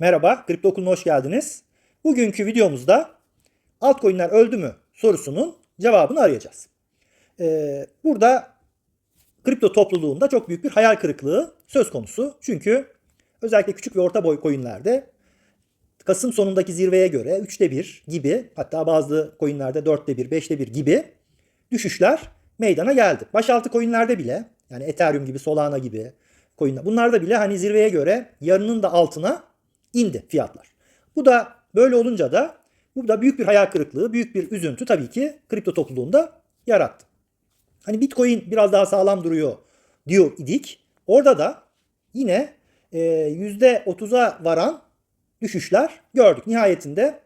Merhaba, Kripto Okulu'na hoş geldiniz. Bugünkü videomuzda altcoin'ler öldü mü sorusunun cevabını arayacağız. Ee, burada kripto topluluğunda çok büyük bir hayal kırıklığı söz konusu. Çünkü özellikle küçük ve orta boy coin'lerde Kasım sonundaki zirveye göre 3'te 1 gibi hatta bazı coin'lerde 4'te 1, 5'te 1 gibi düşüşler meydana geldi. Başaltı coin'lerde bile yani Ethereum gibi, Solana gibi coin'ler bunlarda bile hani zirveye göre yarının da altına indi fiyatlar. Bu da böyle olunca da bu da büyük bir hayal kırıklığı, büyük bir üzüntü tabii ki kripto topluluğunda yarattı. Hani Bitcoin biraz daha sağlam duruyor diyor idik. Orada da yine e, %30'a varan düşüşler gördük. Nihayetinde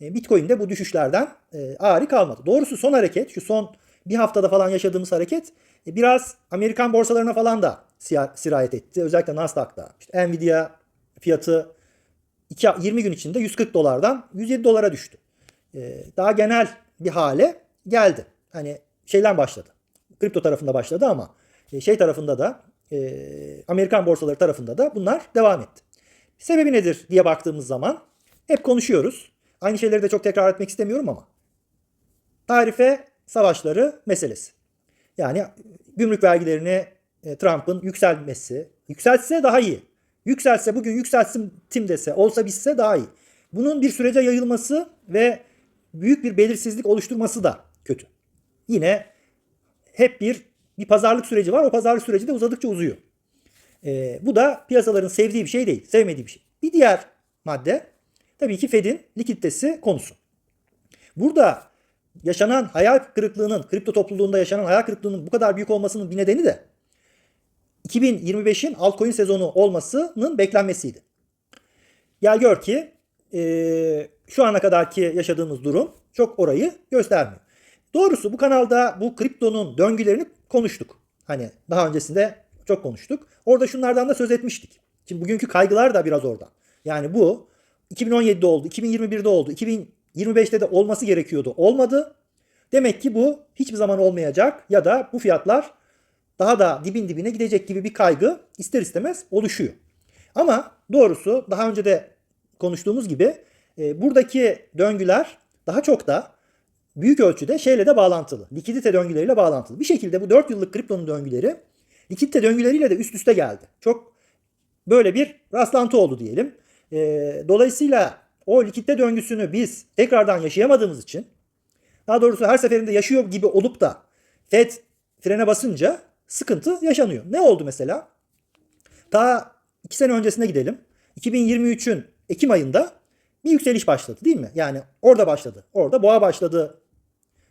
e, Bitcoin'de bu düşüşlerden e, ağrı kalmadı. Doğrusu son hareket, şu son bir haftada falan yaşadığımız hareket e, biraz Amerikan borsalarına falan da sirayet etti. Özellikle Nasdaq'ta. İşte Nvidia fiyatı 2, 20 gün içinde 140 dolardan 107 dolara düştü. Ee, daha genel bir hale geldi. Hani şeyden başladı. Kripto tarafında başladı ama e, şey tarafında da e, Amerikan borsaları tarafında da bunlar devam etti. Sebebi nedir diye baktığımız zaman hep konuşuyoruz. Aynı şeyleri de çok tekrar etmek istemiyorum ama tarife savaşları meselesi. Yani gümrük vergilerini e, Trump'ın yükselmesi, yükseltse daha iyi. Yükselse bugün yükselsin tim dese olsa bitse daha iyi. Bunun bir sürece yayılması ve büyük bir belirsizlik oluşturması da kötü. Yine hep bir bir pazarlık süreci var. O pazarlık süreci de uzadıkça uzuyor. Ee, bu da piyasaların sevdiği bir şey değil. Sevmediği bir şey. Bir diğer madde tabii ki Fed'in likiditesi konusu. Burada yaşanan hayal kırıklığının, kripto topluluğunda yaşanan hayal kırıklığının bu kadar büyük olmasının bir nedeni de 2025'in altcoin sezonu olmasının beklenmesiydi. Gel gör ki e, şu ana kadarki yaşadığımız durum çok orayı göstermiyor. Doğrusu bu kanalda bu kriptonun döngülerini konuştuk. Hani daha öncesinde çok konuştuk. Orada şunlardan da söz etmiştik. Şimdi bugünkü kaygılar da biraz oradan. Yani bu 2017'de oldu, 2021'de oldu, 2025'te de olması gerekiyordu. Olmadı. Demek ki bu hiçbir zaman olmayacak ya da bu fiyatlar daha da dibin dibine gidecek gibi bir kaygı ister istemez oluşuyor. Ama doğrusu daha önce de konuştuğumuz gibi e, buradaki döngüler daha çok da büyük ölçüde şeyle de bağlantılı. Likidite döngüleriyle bağlantılı. Bir şekilde bu 4 yıllık kriptonun döngüleri likidite döngüleriyle de üst üste geldi. Çok böyle bir rastlantı oldu diyelim. E, dolayısıyla o likidite döngüsünü biz tekrardan yaşayamadığımız için daha doğrusu her seferinde yaşıyor gibi olup da Fed frene basınca sıkıntı yaşanıyor. Ne oldu mesela? Ta 2 sene öncesine gidelim. 2023'ün Ekim ayında bir yükseliş başladı değil mi? Yani orada başladı. Orada boğa başladı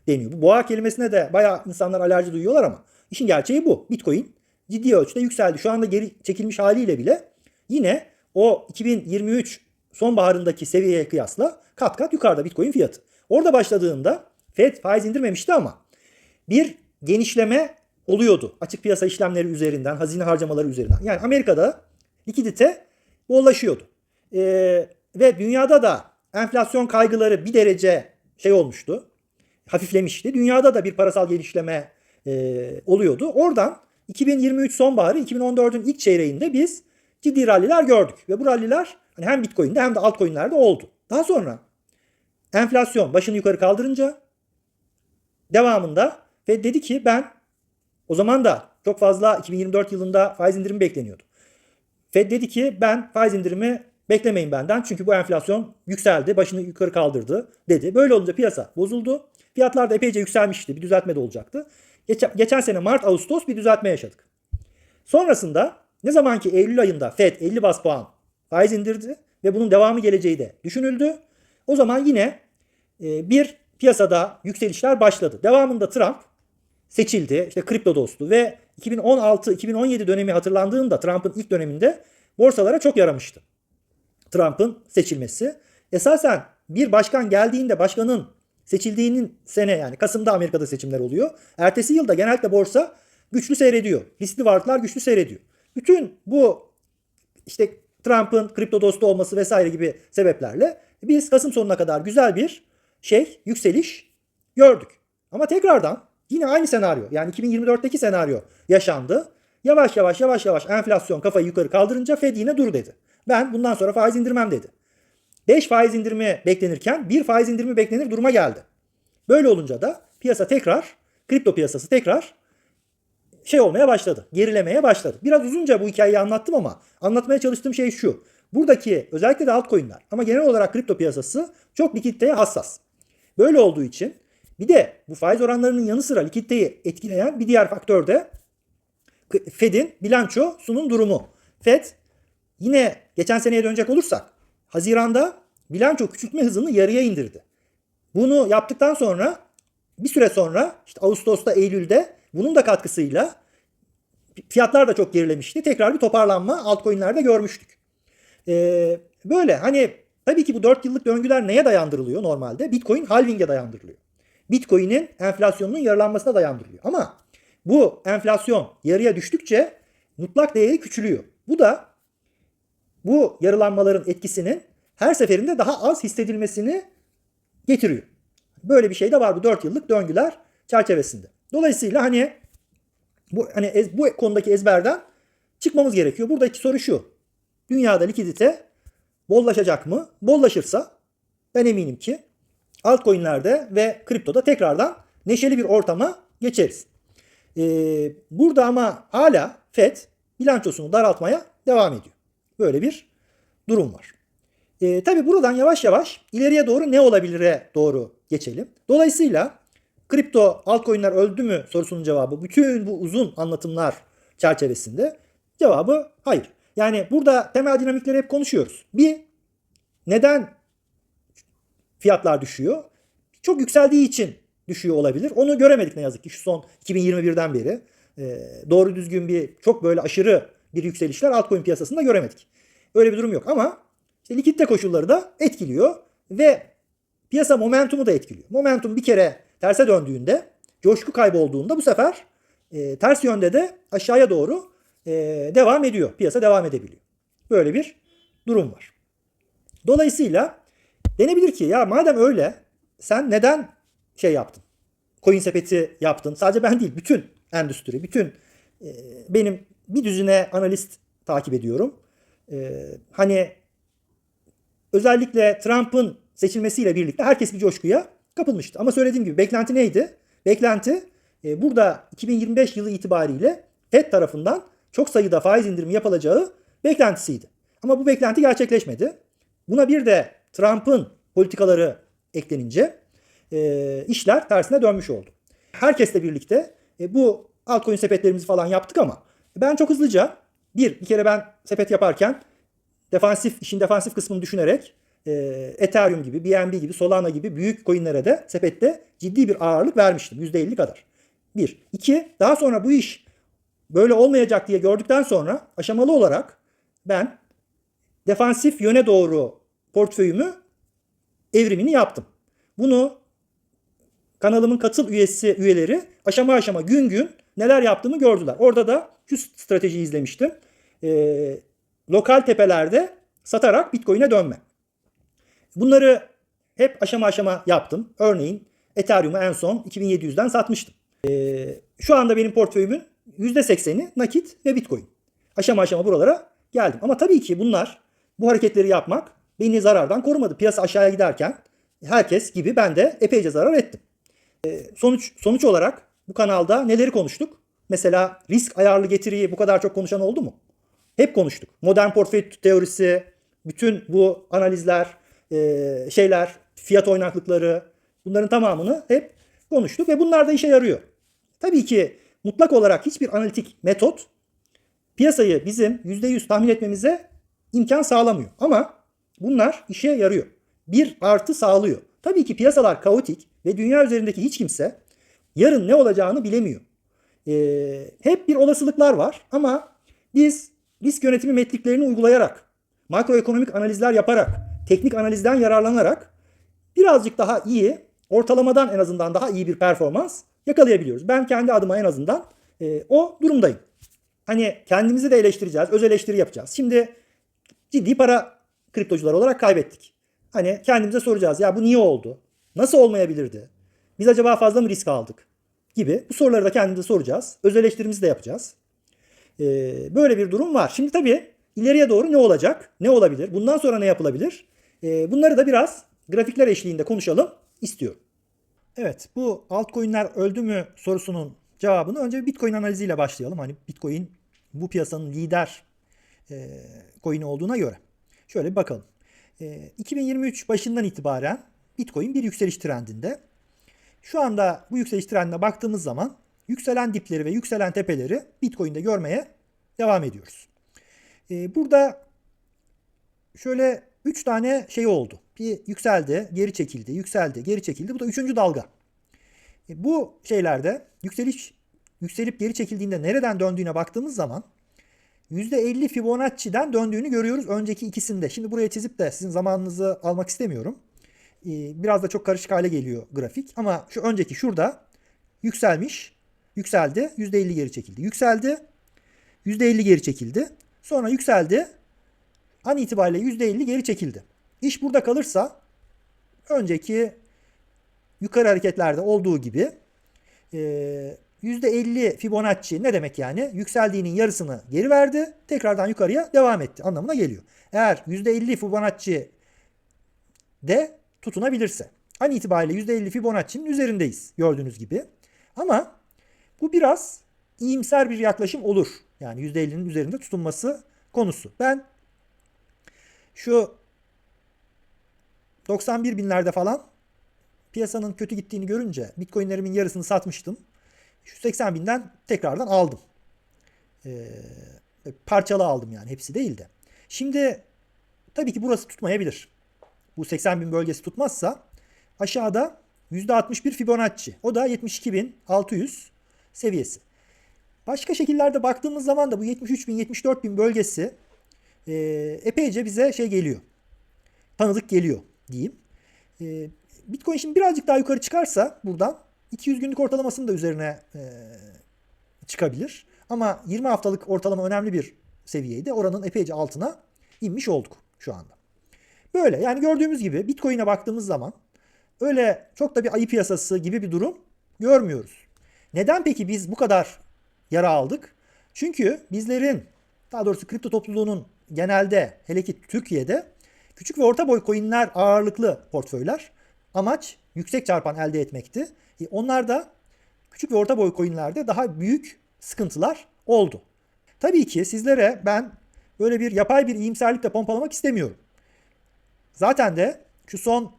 deniyor. Bu boğa kelimesine de bayağı insanlar alerji duyuyorlar ama işin gerçeği bu. Bitcoin ciddi ölçüde yükseldi. Şu anda geri çekilmiş haliyle bile yine o 2023 sonbaharındaki seviyeye kıyasla kat kat yukarıda Bitcoin fiyatı. Orada başladığında Fed faiz indirmemişti ama bir genişleme oluyordu. Açık piyasa işlemleri üzerinden, hazine harcamaları üzerinden. Yani Amerika'da likidite bollaşıyordu. Ee, ve dünyada da enflasyon kaygıları bir derece şey olmuştu. Hafiflemişti. Dünyada da bir parasal gelişleme e, oluyordu. Oradan 2023 sonbaharı 2014'ün ilk çeyreğinde biz ciddi ralliler gördük. Ve bu ralliler hani hem Bitcoin'de hem de altcoin'lerde oldu. Daha sonra enflasyon başını yukarı kaldırınca devamında ve dedi ki ben o zaman da çok fazla 2024 yılında faiz indirimi bekleniyordu. Fed dedi ki ben faiz indirimi beklemeyin benden çünkü bu enflasyon yükseldi, başını yukarı kaldırdı dedi. Böyle olunca piyasa bozuldu. Fiyatlar da epeyce yükselmişti. Bir düzeltme de olacaktı. Geçen, geçen sene Mart Ağustos bir düzeltme yaşadık. Sonrasında ne zaman ki Eylül ayında Fed 50 bas puan faiz indirdi ve bunun devamı geleceği de düşünüldü. O zaman yine e, bir piyasada yükselişler başladı. Devamında Trump seçildi. İşte kripto dostu ve 2016-2017 dönemi hatırlandığında Trump'ın ilk döneminde borsalara çok yaramıştı. Trump'ın seçilmesi. Esasen bir başkan geldiğinde başkanın seçildiğinin sene yani Kasım'da Amerika'da seçimler oluyor. Ertesi yılda genellikle borsa güçlü seyrediyor. Riskli varlıklar güçlü seyrediyor. Bütün bu işte Trump'ın kripto dostu olması vesaire gibi sebeplerle biz Kasım sonuna kadar güzel bir şey, yükseliş gördük. Ama tekrardan Yine aynı senaryo yani 2024'teki senaryo yaşandı. Yavaş yavaş yavaş yavaş enflasyon kafayı yukarı kaldırınca Fed yine dur dedi. Ben bundan sonra faiz indirmem dedi. 5 faiz indirimi beklenirken 1 faiz indirimi beklenir duruma geldi. Böyle olunca da piyasa tekrar, kripto piyasası tekrar şey olmaya başladı. Gerilemeye başladı. Biraz uzunca bu hikayeyi anlattım ama anlatmaya çalıştığım şey şu. Buradaki özellikle de altcoin'ler ama genel olarak kripto piyasası çok likiditeye hassas. Böyle olduğu için bir de bu faiz oranlarının yanı sıra likiditeyi etkileyen bir diğer faktör de Fed'in bilançosunun durumu. Fed yine geçen seneye dönecek olursak Haziran'da bilanço küçültme hızını yarıya indirdi. Bunu yaptıktan sonra bir süre sonra işte Ağustos'ta Eylül'de bunun da katkısıyla fiyatlar da çok gerilemişti. Tekrar bir toparlanma altcoin'lerde görmüştük. Ee, böyle hani tabii ki bu 4 yıllık döngüler neye dayandırılıyor normalde? Bitcoin halving'e dayandırılıyor. Bitcoin'in enflasyonunun yarılanmasına dayandırılıyor. Ama bu enflasyon yarıya düştükçe mutlak değeri küçülüyor. Bu da bu yarılanmaların etkisinin her seferinde daha az hissedilmesini getiriyor. Böyle bir şey de var bu 4 yıllık döngüler çerçevesinde. Dolayısıyla hani bu hani ez, bu konudaki ezberden çıkmamız gerekiyor. Buradaki soru şu. Dünyada likidite bollaşacak mı? Bollaşırsa ben eminim ki altcoin'lerde ve kriptoda tekrardan neşeli bir ortama geçeriz. Ee, burada ama hala FED bilançosunu daraltmaya devam ediyor. Böyle bir durum var. Ee, tabii buradan yavaş yavaş ileriye doğru ne olabilire doğru geçelim. Dolayısıyla kripto altcoin'ler öldü mü sorusunun cevabı bütün bu uzun anlatımlar çerçevesinde cevabı hayır. Yani burada temel dinamikleri hep konuşuyoruz. Bir, neden fiyatlar düşüyor? Çok yükseldiği için düşüyor olabilir. Onu göremedik ne yazık ki şu son 2021'den beri. Ee, doğru düzgün bir çok böyle aşırı bir yükselişler altcoin piyasasında göremedik. Öyle bir durum yok ama işte likidite koşulları da etkiliyor ve piyasa momentumu da etkiliyor. Momentum bir kere terse döndüğünde, coşku kaybolduğunda bu sefer e, ters yönde de aşağıya doğru e, devam ediyor. Piyasa devam edebiliyor. Böyle bir durum var. Dolayısıyla denebilir ki ya madem öyle sen neden şey yaptın? Coin sepeti yaptın. Sadece ben değil bütün endüstri, bütün e, benim bir düzine analist takip ediyorum. E, hani özellikle Trump'ın seçilmesiyle birlikte herkes bir coşkuya kapılmıştı. Ama söylediğim gibi beklenti neydi? Beklenti e, burada 2025 yılı itibariyle FED tarafından çok sayıda faiz indirimi yapılacağı beklentisiydi. Ama bu beklenti gerçekleşmedi. Buna bir de Trump'ın politikaları eklenince e, işler tersine dönmüş oldu. Herkesle birlikte e, bu altcoin sepetlerimizi falan yaptık ama ben çok hızlıca bir, bir kere ben sepet yaparken defansif işin defansif kısmını düşünerek e, Ethereum gibi, BNB gibi, Solana gibi büyük coinlere de sepette ciddi bir ağırlık vermiştim. %50 kadar. Bir. İki, daha sonra bu iş böyle olmayacak diye gördükten sonra aşamalı olarak ben defansif yöne doğru portföyümü evrimini yaptım. Bunu kanalımın katıl üyesi üyeleri aşama aşama gün gün neler yaptığımı gördüler. Orada da şu stratejiyi izlemiştim. Ee, lokal tepelerde satarak Bitcoin'e dönme. Bunları hep aşama aşama yaptım. Örneğin Ethereum'u en son 2700'den satmıştım. Ee, şu anda benim portföyümün %80'i nakit ve Bitcoin. Aşama aşama buralara geldim. Ama tabii ki bunlar bu hareketleri yapmak beni zarardan korumadı. Piyasa aşağıya giderken herkes gibi ben de epeyce zarar ettim. Ee, sonuç sonuç olarak bu kanalda neleri konuştuk? Mesela risk ayarlı getiriyi bu kadar çok konuşan oldu mu? Hep konuştuk. Modern portföy teorisi, bütün bu analizler, e, şeyler, fiyat oynaklıkları bunların tamamını hep konuştuk ve bunlar da işe yarıyor. Tabii ki mutlak olarak hiçbir analitik metot piyasayı bizim %100 tahmin etmemize imkan sağlamıyor. Ama bunlar işe yarıyor. Bir artı sağlıyor. Tabii ki piyasalar kaotik ve dünya üzerindeki hiç kimse yarın ne olacağını bilemiyor. Ee, hep bir olasılıklar var ama biz risk yönetimi metriklerini uygulayarak, makroekonomik analizler yaparak, teknik analizden yararlanarak birazcık daha iyi, ortalamadan en azından daha iyi bir performans yakalayabiliyoruz. Ben kendi adıma en azından e, o durumdayım. Hani kendimizi de eleştireceğiz, öz eleştiri yapacağız. Şimdi ciddi para kriptocular olarak kaybettik. Hani kendimize soracağız ya bu niye oldu? Nasıl olmayabilirdi? Biz acaba fazla mı risk aldık? Gibi bu soruları da kendimize soracağız. Öz eleştirimizi de yapacağız. Ee, böyle bir durum var. Şimdi tabii ileriye doğru ne olacak? Ne olabilir? Bundan sonra ne yapılabilir? Ee, bunları da biraz grafikler eşliğinde konuşalım istiyorum. Evet bu altcoin'ler öldü mü sorusunun cevabını önce Bitcoin analiziyle başlayalım. Hani Bitcoin bu piyasanın lider e, coin olduğuna göre. Şöyle bir bakalım. E, 2023 başından itibaren Bitcoin bir yükseliş trendinde. Şu anda bu yükseliş trendine baktığımız zaman yükselen dipleri ve yükselen tepeleri Bitcoin'de görmeye devam ediyoruz. E, burada şöyle 3 tane şey oldu. Bir yükseldi, geri çekildi, yükseldi, geri çekildi. Bu da üçüncü dalga. E, bu şeylerde yükseliş yükselip geri çekildiğinde nereden döndüğüne baktığımız zaman %50 Fibonacci'den döndüğünü görüyoruz önceki ikisinde. Şimdi buraya çizip de sizin zamanınızı almak istemiyorum. Ee, Biraz da çok karışık hale geliyor grafik. Ama şu önceki şurada yükselmiş. Yükseldi. %50 geri çekildi. Yükseldi. %50 geri çekildi. Sonra yükseldi. An itibariyle %50 geri çekildi. İş burada kalırsa önceki yukarı hareketlerde olduğu gibi e, %50 Fibonacci ne demek yani? Yükseldiğinin yarısını geri verdi. Tekrardan yukarıya devam etti anlamına geliyor. Eğer %50 Fibonacci de tutunabilirse. An itibariyle %50 Fibonacci'nin üzerindeyiz gördüğünüz gibi. Ama bu biraz iyimser bir yaklaşım olur. Yani %50'nin üzerinde tutunması konusu. Ben şu 91 binlerde falan piyasanın kötü gittiğini görünce Bitcoin'lerimin yarısını satmıştım. Şu 80 binden tekrardan aldım. Ee, parçalı aldım yani hepsi değil de. Şimdi tabii ki burası tutmayabilir. Bu 80 bin bölgesi tutmazsa aşağıda %61 Fibonacci. O da 72.600 seviyesi. Başka şekillerde baktığımız zaman da bu 73 bin 74 bin bölgesi e, epeyce bize şey geliyor. Tanıdık geliyor diyeyim. E, Bitcoin şimdi birazcık daha yukarı çıkarsa buradan 200 günlük ortalamasının da üzerine e, çıkabilir. Ama 20 haftalık ortalama önemli bir seviyeydi. Oranın epeyce altına inmiş olduk şu anda. Böyle yani gördüğümüz gibi Bitcoin'e baktığımız zaman öyle çok da bir ayı piyasası gibi bir durum görmüyoruz. Neden peki biz bu kadar yara aldık? Çünkü bizlerin daha doğrusu kripto topluluğunun genelde hele ki Türkiye'de küçük ve orta boy coinler ağırlıklı portföyler. Amaç yüksek çarpan elde etmekti. E, onlar da küçük ve orta boy coinlerde daha büyük sıkıntılar oldu. Tabii ki sizlere ben böyle bir yapay bir iyimserlikle pompalamak istemiyorum. Zaten de şu son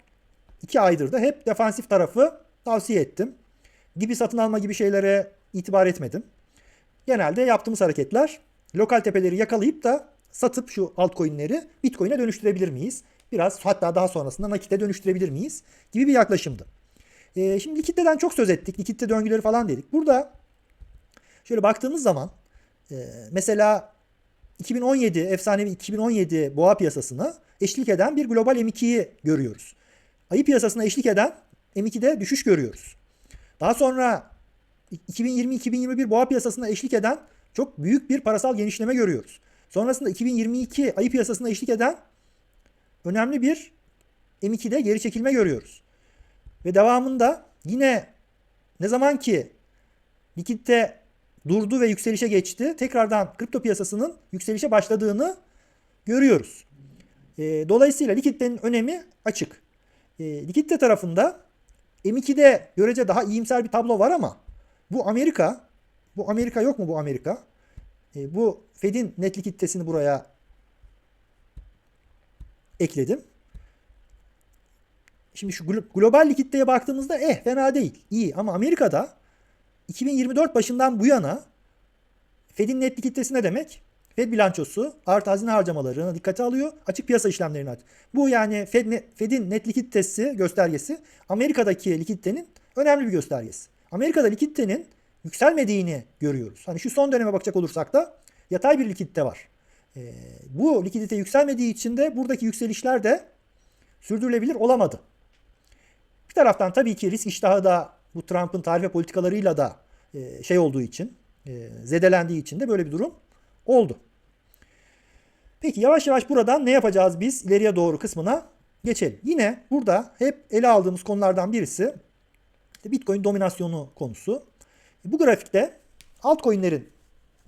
iki aydır da hep defansif tarafı tavsiye ettim. Gibi satın alma gibi şeylere itibar etmedim. Genelde yaptığımız hareketler lokal tepeleri yakalayıp da satıp şu altcoin'leri Bitcoin'e dönüştürebilir miyiz? Biraz hatta daha sonrasında nakite dönüştürebilir miyiz? Gibi bir yaklaşımdı. Ee, şimdi likiditeden çok söz ettik. Likitte döngüleri falan dedik. Burada şöyle baktığımız zaman e, mesela 2017 efsanevi 2017 boğa piyasasına eşlik eden bir global M2'yi görüyoruz. Ayı piyasasına eşlik eden M2'de düşüş görüyoruz. Daha sonra 2020-2021 boğa piyasasına eşlik eden çok büyük bir parasal genişleme görüyoruz. Sonrasında 2022 ayı piyasasına eşlik eden önemli bir M2'de geri çekilme görüyoruz. Ve devamında yine ne zaman ki likitte durdu ve yükselişe geçti, tekrardan kripto piyasasının yükselişe başladığını görüyoruz. E, dolayısıyla likiditenin önemi açık. E, likitte tarafında M2'de görece daha iyimser bir tablo var ama bu Amerika, bu Amerika yok mu bu Amerika? E, bu Fed'in net likiditesini buraya ekledim. Şimdi şu global likiditeye baktığımızda eh fena değil. iyi ama Amerika'da 2024 başından bu yana Fed'in net likiditesi ne demek? Fed bilançosu artı hazine harcamalarını dikkate alıyor. Açık piyasa işlemlerini aç. Bu yani Fed, Fed'in net likiditesi göstergesi Amerika'daki likiditenin önemli bir göstergesi. Amerika'da likiditenin yükselmediğini görüyoruz. Hani şu son döneme bakacak olursak da yatay bir likidite var. Ee, bu likidite yükselmediği için de buradaki yükselişler de sürdürülebilir olamadı. Bir taraftan tabii ki risk iştahı da bu Trump'ın tarife politikalarıyla da e, şey olduğu için, e, zedelendiği için de böyle bir durum oldu. Peki yavaş yavaş buradan ne yapacağız biz ileriye doğru kısmına geçelim. Yine burada hep ele aldığımız konulardan birisi Bitcoin dominasyonu konusu. Bu grafikte altcoin'lerin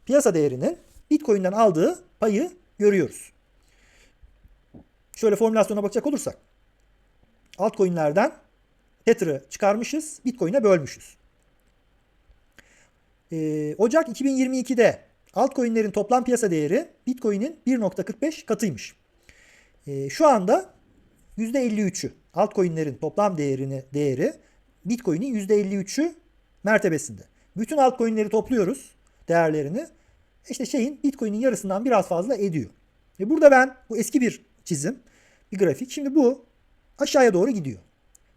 piyasa değerinin Bitcoin'den aldığı payı görüyoruz. Şöyle formülasyona bakacak olursak. Altcoin'lerden Tether'ı çıkarmışız, Bitcoin'e bölmüşüz. Ee, Ocak 2022'de altcoin'lerin toplam piyasa değeri Bitcoin'in 1.45 katıymış. Ee, şu anda %53'ü altcoin'lerin toplam değerini değeri Bitcoin'in %53'ü mertebesinde. Bütün altcoin'leri topluyoruz değerlerini. İşte şeyin Bitcoin'in yarısından biraz fazla ediyor. Ve burada ben bu eski bir çizim, bir grafik. Şimdi bu aşağıya doğru gidiyor.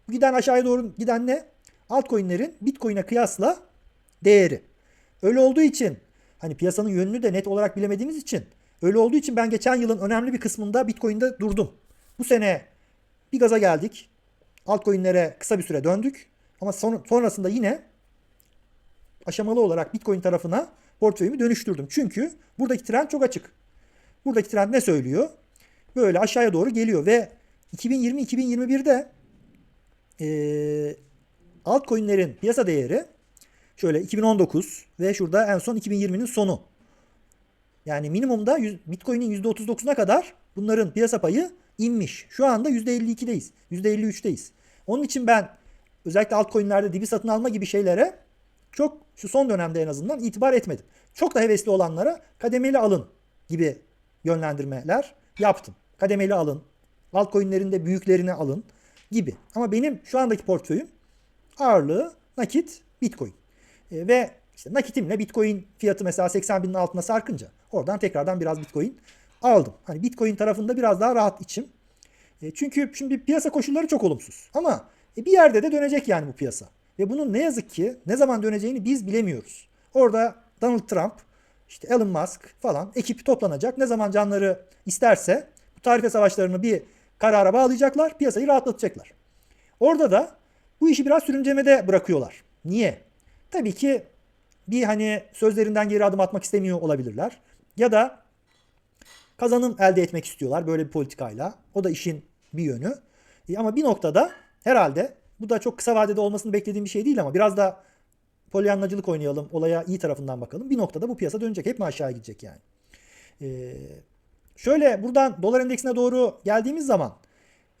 Bu giden aşağıya doğru giden ne? Altcoin'lerin Bitcoin'e kıyasla değeri. Öyle olduğu için hani piyasanın yönünü de net olarak bilemediğimiz için öyle olduğu için ben geçen yılın önemli bir kısmında Bitcoin'de durdum. Bu sene bir gaza geldik. Altcoin'lere kısa bir süre döndük. Ama son, sonrasında yine aşamalı olarak Bitcoin tarafına portföyümü dönüştürdüm. Çünkü buradaki trend çok açık. Buradaki trend ne söylüyor? Böyle aşağıya doğru geliyor ve 2020-2021'de e, altcoin'lerin piyasa değeri şöyle 2019 ve şurada en son 2020'nin sonu. Yani minimumda Bitcoin'in %39'una kadar bunların piyasa payı inmiş. Şu anda %52'deyiz. %53'teyiz. Onun için ben özellikle altcoin'lerde dibi satın alma gibi şeylere çok şu son dönemde en azından itibar etmedim. Çok da hevesli olanlara kademeli alın gibi yönlendirmeler yaptım. Kademeli alın. Altcoin'lerin de büyüklerini alın gibi. Ama benim şu andaki portföyüm ağırlığı nakit Bitcoin. E, ve işte nakitimle Bitcoin fiyatı mesela 80 binin altına sarkınca oradan tekrardan biraz Bitcoin aldım. Hani Bitcoin tarafında biraz daha rahat içim. E, çünkü şimdi piyasa koşulları çok olumsuz. Ama e, bir yerde de dönecek yani bu piyasa. Ve bunun ne yazık ki ne zaman döneceğini biz bilemiyoruz. Orada Donald Trump, işte Elon Musk falan ekip toplanacak. Ne zaman canları isterse bu tarife savaşlarını bir karara bağlayacaklar. Piyasayı rahatlatacaklar. Orada da bu işi biraz sürüncemede bırakıyorlar. Niye? Tabii ki bir hani sözlerinden geri adım atmak istemiyor olabilirler. Ya da kazanım elde etmek istiyorlar böyle bir politikayla. O da işin bir yönü. E ama bir noktada herhalde bu da çok kısa vadede olmasını beklediğim bir şey değil ama biraz da polyanlacılık oynayalım. Olaya iyi tarafından bakalım. Bir noktada bu piyasa dönecek. Hep mi aşağı gidecek yani? Ee, şöyle buradan dolar endeksine doğru geldiğimiz zaman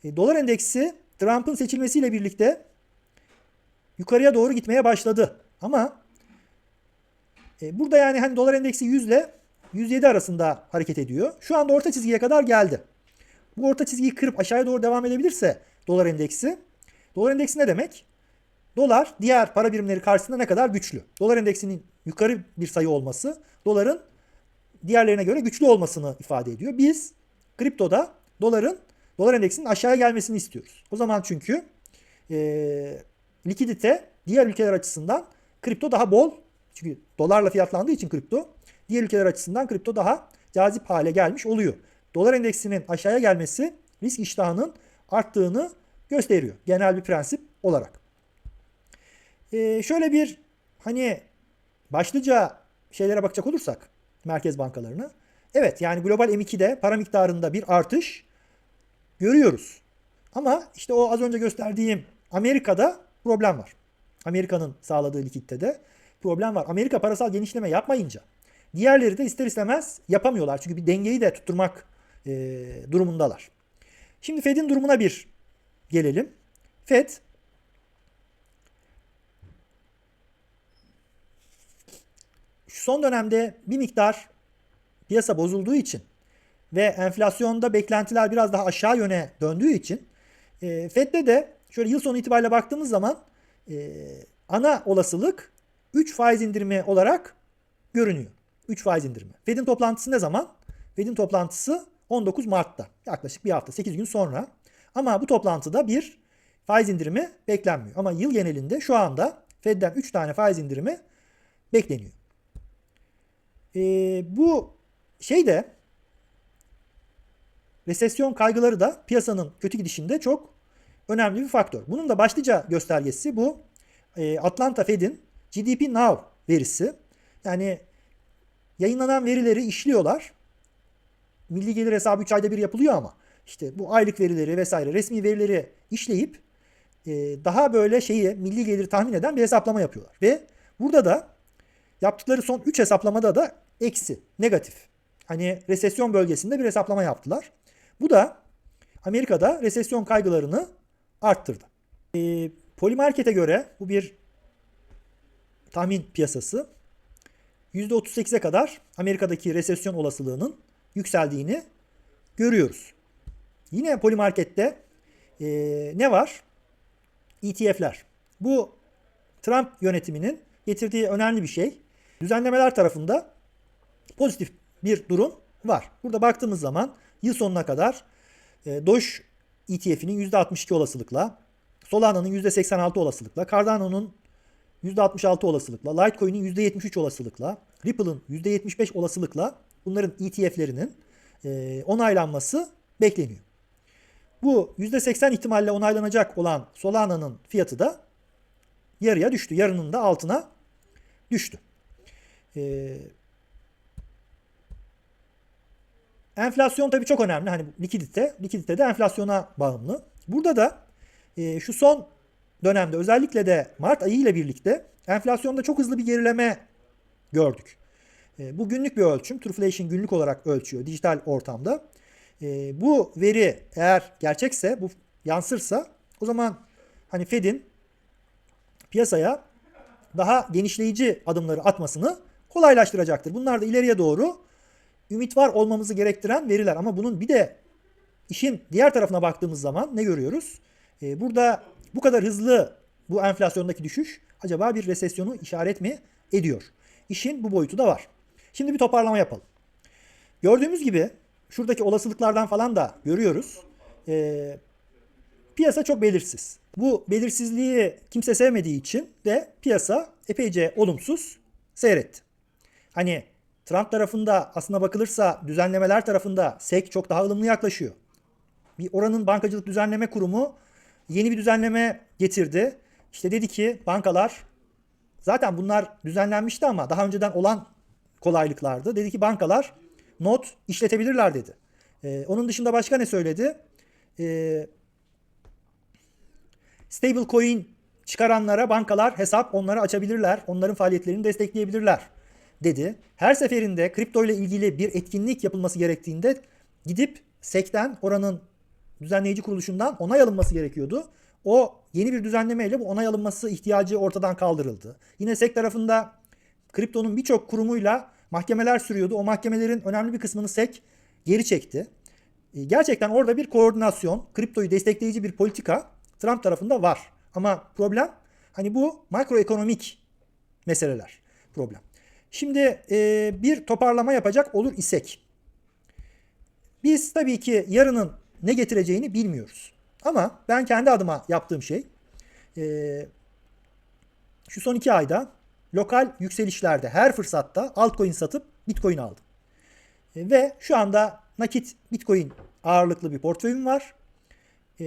e, dolar endeksi Trump'ın seçilmesiyle birlikte yukarıya doğru gitmeye başladı. Ama e, burada yani hani dolar endeksi 100 ile 107 arasında hareket ediyor. Şu anda orta çizgiye kadar geldi. Bu orta çizgiyi kırıp aşağıya doğru devam edebilirse dolar endeksi. Dolar endeksi ne demek? Dolar diğer para birimleri karşısında ne kadar güçlü? Dolar endeksinin yukarı bir sayı olması doların diğerlerine göre güçlü olmasını ifade ediyor. Biz kriptoda doların dolar endeksinin aşağıya gelmesini istiyoruz. O zaman çünkü e, likidite diğer ülkeler açısından kripto daha bol. Çünkü dolarla fiyatlandığı için kripto diğer ülkeler açısından kripto daha cazip hale gelmiş oluyor. Dolar endeksinin aşağıya gelmesi risk iştahının arttığını gösteriyor. Genel bir prensip olarak. Ee, şöyle bir hani başlıca şeylere bakacak olursak merkez bankalarına. Evet yani global M2'de para miktarında bir artış görüyoruz. Ama işte o az önce gösterdiğim Amerika'da problem var. Amerika'nın sağladığı likiditede problem var. Amerika parasal genişleme yapmayınca diğerleri de ister istemez yapamıyorlar. Çünkü bir dengeyi de tutturmak e, durumundalar. Şimdi Fed'in durumuna bir gelelim. Fed şu son dönemde bir miktar piyasa bozulduğu için ve enflasyonda beklentiler biraz daha aşağı yöne döndüğü için e, Fed'de de şöyle yıl sonu itibariyle baktığımız zaman e, ana olasılık 3 faiz indirimi olarak görünüyor. 3 faiz indirimi. Fed'in toplantısı ne zaman? Fed'in toplantısı 19 Mart'ta. Yaklaşık bir hafta 8 gün sonra. Ama bu toplantıda bir faiz indirimi beklenmiyor. Ama yıl genelinde şu anda Fed'den 3 tane faiz indirimi bekleniyor. Ee, bu şey de resesyon kaygıları da piyasanın kötü gidişinde çok önemli bir faktör. Bunun da başlıca göstergesi bu e, Atlanta Fed'in GDP Now verisi. Yani yayınlanan verileri işliyorlar. Milli gelir hesabı 3 ayda bir yapılıyor ama işte bu aylık verileri vesaire resmi verileri işleyip e, daha böyle şeyi milli gelir tahmin eden bir hesaplama yapıyorlar. Ve burada da yaptıkları son 3 hesaplamada da eksi, negatif. hani resesyon bölgesinde bir hesaplama yaptılar. Bu da Amerika'da resesyon kaygılarını arttırdı. E, Polymarket'e göre bu bir tahmin piyasası. %38'e kadar Amerika'daki resesyon olasılığının yükseldiğini görüyoruz. Yine Polymarket'te e, ne var? ETF'ler. Bu Trump yönetiminin getirdiği önemli bir şey. Düzenlemeler tarafında pozitif bir durum var. Burada baktığımız zaman yıl sonuna kadar e, Doge ETF'inin %62 olasılıkla, Solana'nın %86 olasılıkla, Cardano'nun %66 olasılıkla, Litecoin'in %73 olasılıkla, Ripple'ın %75 olasılıkla bunların ETF'lerinin e, onaylanması bekleniyor. Bu %80 ihtimalle onaylanacak olan Solana'nın fiyatı da yarıya düştü. Yarının da altına düştü. Ee, enflasyon tabii çok önemli. Hani likidite, likidite de enflasyona bağımlı. Burada da e, şu son dönemde özellikle de Mart ayı ile birlikte enflasyonda çok hızlı bir gerileme gördük. E, bu günlük bir ölçüm. Trueflation günlük olarak ölçüyor dijital ortamda. E, bu veri eğer gerçekse, bu yansırsa o zaman hani Fed'in piyasaya daha genişleyici adımları atmasını kolaylaştıracaktır. Bunlar da ileriye doğru ümit var olmamızı gerektiren veriler. Ama bunun bir de işin diğer tarafına baktığımız zaman ne görüyoruz? Ee, burada bu kadar hızlı bu enflasyondaki düşüş acaba bir resesyonu işaret mi ediyor? İşin bu boyutu da var. Şimdi bir toparlama yapalım. Gördüğümüz gibi şuradaki olasılıklardan falan da görüyoruz. Ee, piyasa çok belirsiz. Bu belirsizliği kimse sevmediği için de piyasa epeyce olumsuz seyretti. Hani Trump tarafında aslına bakılırsa düzenlemeler tarafında SEC çok daha ılımlı yaklaşıyor. Bir oranın bankacılık düzenleme kurumu yeni bir düzenleme getirdi. İşte dedi ki bankalar zaten bunlar düzenlenmişti ama daha önceden olan kolaylıklardı. Dedi ki bankalar not işletebilirler dedi. Ee, onun dışında başka ne söyledi? Ee, stable coin çıkaranlara bankalar hesap onları açabilirler. Onların faaliyetlerini destekleyebilirler dedi. Her seferinde kripto ile ilgili bir etkinlik yapılması gerektiğinde gidip SEC'ten oranın düzenleyici kuruluşundan onay alınması gerekiyordu. O yeni bir düzenlemeyle bu onay alınması ihtiyacı ortadan kaldırıldı. Yine SEC tarafında kriptonun birçok kurumuyla mahkemeler sürüyordu. O mahkemelerin önemli bir kısmını SEC geri çekti. E, gerçekten orada bir koordinasyon, kriptoyu destekleyici bir politika Trump tarafında var. Ama problem hani bu makroekonomik meseleler problem. Şimdi e, bir toparlama yapacak olur isek. Biz tabii ki yarının ne getireceğini bilmiyoruz. Ama ben kendi adıma yaptığım şey e, şu son iki ayda lokal yükselişlerde her fırsatta altcoin satıp bitcoin aldım. E, ve şu anda nakit bitcoin ağırlıklı bir portföyüm var. E,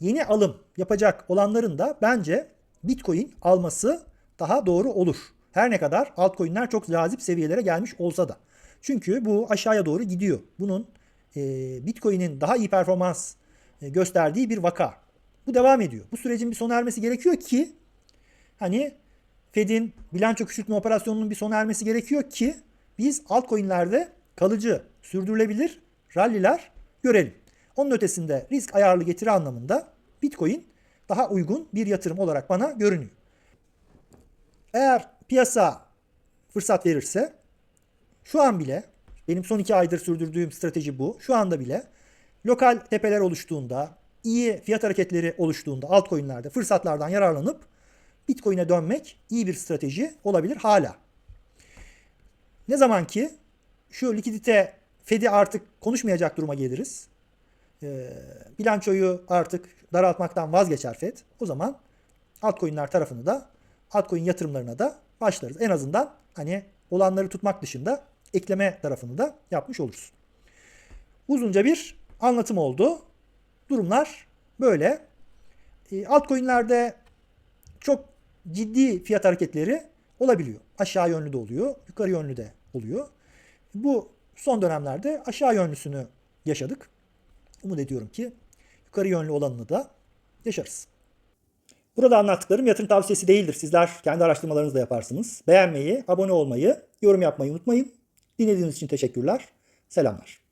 yeni alım yapacak olanların da bence bitcoin alması daha doğru olur. Her ne kadar altcoin'ler çok cazip seviyelere gelmiş olsa da. Çünkü bu aşağıya doğru gidiyor. Bunun e, Bitcoin'in daha iyi performans e, gösterdiği bir vaka. Bu devam ediyor. Bu sürecin bir sona ermesi gerekiyor ki hani Fed'in bilanço küçültme operasyonunun bir sona ermesi gerekiyor ki biz altcoin'lerde kalıcı, sürdürülebilir ralliler görelim. Onun ötesinde risk ayarlı getiri anlamında Bitcoin daha uygun bir yatırım olarak bana görünüyor. Eğer piyasa fırsat verirse şu an bile benim son iki aydır sürdürdüğüm strateji bu. Şu anda bile lokal tepeler oluştuğunda, iyi fiyat hareketleri oluştuğunda altcoin'lerde fırsatlardan yararlanıp Bitcoin'e dönmek iyi bir strateji olabilir hala. Ne zaman ki şu likidite Fed'i artık konuşmayacak duruma geliriz. E, bilançoyu artık daraltmaktan vazgeçer Fed. O zaman altcoin'ler tarafını da altcoin yatırımlarına da başlarız. En azından hani olanları tutmak dışında ekleme tarafını da yapmış oluruz. Uzunca bir anlatım oldu. Durumlar böyle. E, altcoin'lerde çok ciddi fiyat hareketleri olabiliyor. Aşağı yönlü de oluyor, yukarı yönlü de oluyor. Bu son dönemlerde aşağı yönlüsünü yaşadık. Umut ediyorum ki yukarı yönlü olanını da yaşarız. Burada anlattıklarım yatırım tavsiyesi değildir. Sizler kendi araştırmalarınızı yaparsınız. Beğenmeyi, abone olmayı, yorum yapmayı unutmayın. Dinlediğiniz için teşekkürler. Selamlar.